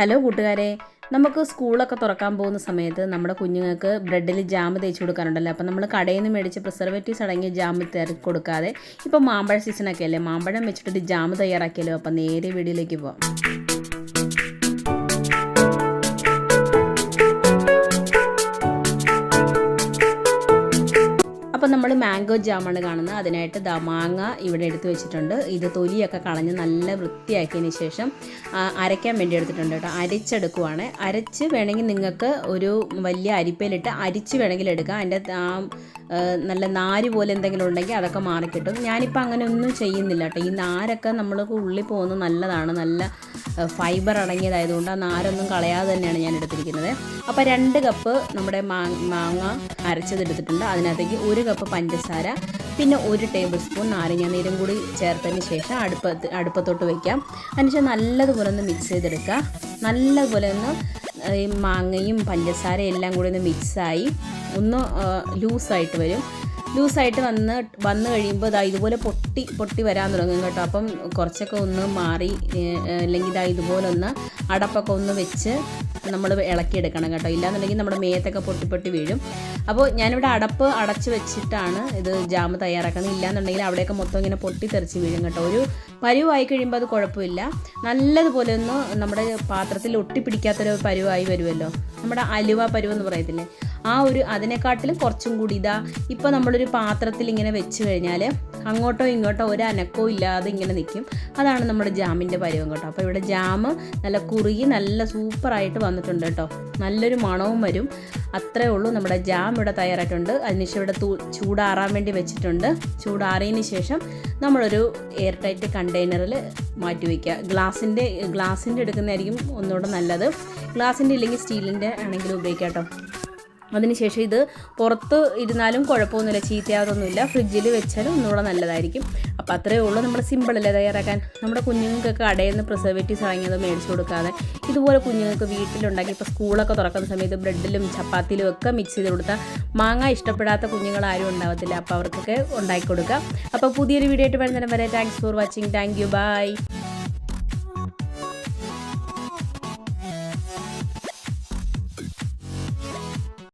Hello കൂട്ടുകാരെ നമുക്ക് സ്കൂളൊക്കെ തുറക്കാൻ പോകുന്ന സമയത്ത് നമ്മുടെ കുഞ്ഞുങ്ങൾക്ക് ബ്രെഡിൽ ജാം തേച്ച് കൊടുക്കാറുണ്ടല്ലോ. അപ്പോൾ നമ്മൾ കടയിൽ നിന്ന് മേടിച്ച് പ്രിസർവേറ്റീവ്സ് അടങ്ങിയ ജാം തിരക്ക് കൊടുക്കാതെ ഇപ്പോൾ മാമ്പഴ സീസണൊക്കെ അല്ലേ? മാമ്പഴം വെച്ചിട്ടൊരു ജാം തയ്യാറാക്കിയല്ലോ അപ്പോൾ നേരെ വീടിലേക്ക് പോവാം. അപ്പം നമ്മൾ മാംഗോ ജാമാണ് കാണുന്നത്. അതിനായിട്ട് ദാ മാങ്ങ ഇവിടെ എടുത്തു വെച്ചിട്ടുണ്ട്. ഇത് തൊലിയൊക്കെ കളഞ്ഞ് നല്ല വൃത്തിയാക്കിയതിന് ശേഷം അരയ്ക്കാൻ വേണ്ടി എടുത്തിട്ടുണ്ട് കേട്ടോ. അരച്ചെടുക്കുവാണ്. അരച്ച് വേണമെങ്കിൽ നിങ്ങൾക്ക് ഒരു വലിയ അരിപ്പയിലിട്ട് അരിച്ച് വേണമെങ്കിൽ എടുക്കാം. അതിന്റെ നല്ല നാര് പോലെ എന്തെങ്കിലും ഉണ്ടെങ്കിൽ അതൊക്കെ മാറിക്കിട്ടും. ഞാനിപ്പോൾ അങ്ങനെ ഒന്നും ചെയ്യുന്നില്ല കേട്ടോ. ഈ നാരൊക്കെ നമ്മൾ ഉള്ളിൽ പോകുന്നത് നല്ലതാണ്. നല്ല ഫൈബർ അടങ്ങിയതായതുകൊണ്ട് ആ നാരൊന്നും കളയാതെ തന്നെയാണ് ഞാൻ എടുത്തിരിക്കുന്നത്. അപ്പോൾ രണ്ട് കപ്പ് നമ്മുടെ മാങ്ങ അരച്ചതെടുത്തിട്ടുണ്ട് അതിനകത്തേക്ക് ഒരു കപ്പ് പഞ്ചസാര പിന്നെ ഒരു ടേബിൾ സ്പൂൺ നാരങ്ങ നീരും കൂടി ചേർത്തതിന് ശേഷം അടുപ്പത്ത് അടുപ്പത്തോട്ട് വയ്ക്കാം അതിനുശേഷം നല്ലതുപോലെ ഒന്ന് മിക്സ് ചെയ്തെടുക്കുക. നല്ലതുപോലെ ഒന്ന് ഈ മാങ്ങയും പഞ്ചസാരയും എല്ലാം കൂടി ഒന്ന് മിക്സായി ഒന്ന് ലൂസായിട്ട് വരും. ലൂസായിട്ട് വന്ന് വന്നു കഴിയുമ്പോൾ ഇതാ ഇതുപോലെ പൊട്ടി പൊട്ടി വരാൻ തുടങ്ങും കേട്ടോ. അപ്പം കുറച്ചൊക്കെ ഒന്ന് മാറി അല്ലെങ്കിൽ ഇതാ ഇതുപോലെ ഒന്ന് അടപ്പൊക്കെ ഒന്ന് വെച്ച് നമ്മൾ ഇളക്കിയെടുക്കണം കേട്ടോ. ഇല്ലാന്നുണ്ടെങ്കിൽ നമ്മുടെ മേത്തൊക്കെ പൊട്ടി പൊട്ടി വീഴും. അപ്പോൾ ഞാനിവിടെ അടപ്പ് അടച്ച് വെച്ചിട്ടാണ് ഇത് ജാം തയ്യാറാക്കുന്നത്. ഇല്ലാന്നുണ്ടെങ്കിൽ അവിടെയൊക്കെ മൊത്തം ഇങ്ങനെ പൊട്ടി തെറിച്ച് വീഴും കേട്ടോ. ഒരു പരുവായി കഴിയുമ്പോൾ അത് കുഴപ്പമില്ല. നല്ലതുപോലെ ഒന്ന് നമ്മുടെ പാത്രത്തിൽ ഒട്ടിപ്പിടിക്കാത്തൊരു പരുവായി വരുമല്ലോ. നമ്മുടെ അലുവ പരുവെന്ന് പറയത്തില്ലേ? ആ ഒരു അതിനെക്കാട്ടിലും കുറച്ചും കൂടി ഇതാ ഇപ്പോൾ നമ്മളൊരു പാത്രത്തിൽ ഇങ്ങനെ വെച്ച് കഴിഞ്ഞാൽ അങ്ങോട്ടോ ഇങ്ങോട്ടോ ഒരു അനക്കോ ഇല്ലാതെ ഇങ്ങനെ നിൽക്കും അതാണ് നമ്മുടെ ജാമിന്റെ പരിവം കേട്ടോ. അപ്പോൾ ഇവിടെ ജാമ് നല്ല കുറുകി നല്ല സൂപ്പറായിട്ട് വന്നിട്ടുണ്ട് കേട്ടോ. നല്ലൊരു മണവും വരും. അത്രേ ഉള്ളൂ നമ്മുടെ ജാം ഇവിടെ തയ്യാറായിട്ടുണ്ട്. അതിനുശേഷം ഇവിടെ ചൂടാറാൻ വേണ്ടി വെച്ചിട്ടുണ്ട്. ചൂടാറിയതിന് ശേഷം നമ്മളൊരു എയർ ടൈറ്റ് കണ്ടെയ്നറിൽ മാറ്റി വയ്ക്കുക ഗ്ലാസിന്റെ ഗ്ലാസിന്റെ എടുക്കുന്നതായിരിക്കും ഒന്നുകൂടെ നല്ലത്. ഗ്ലാസിന്റെ ഇല്ലെങ്കിൽ സ്റ്റീലിന്റെ ആണെങ്കിലും ഉപയോഗിക്കാം കേട്ടോ. അതിനുശേഷം ഇത് പുറത്ത് ഇരുന്നാലും കുഴപ്പമൊന്നുമില്ല ചീത്തയാതൊന്നുമില്ല ഫ്രിഡ്ജിൽ വെച്ചാലും ഒന്നുകൂടെ നല്ലതായിരിക്കും. അപ്പോൾ അത്രയേ ഉള്ളൂ നമ്മുടെ സിമ്പിളല്ലേ തയ്യാറാക്കാൻ. നമ്മുടെ കുഞ്ഞുങ്ങൾക്കൊക്കെ കടയിൽ നിന്ന് പ്രിസർവേറ്റീവ്സ് വാങ്ങിയത് മേടിച്ചു കൊടുക്കാതെ. ഇതുപോലെ കുഞ്ഞുങ്ങൾക്ക് വീട്ടിലുണ്ടാക്കി ഇപ്പോൾ സ്കൂളൊക്കെ തുറക്കുന്ന സമയത്ത് ബ്രെഡിലും ചപ്പാത്തിയിലും ഒക്കെ മിക്സ് ചെയ്ത് കൊടുത്താൽ മാങ്ങ ഇഷ്ടപ്പെടാത്ത കുഞ്ഞുങ്ങൾ ആരും ഉണ്ടാവത്തില്ല. അപ്പോൾ അവർക്കൊക്കെ ഉണ്ടാക്കി കൊടുക്കുക അപ്പോൾ പുതിയൊരു വീഡിയോ ആയിട്ട് വരുന്നതിന് വരെ thanks for watching thank you bye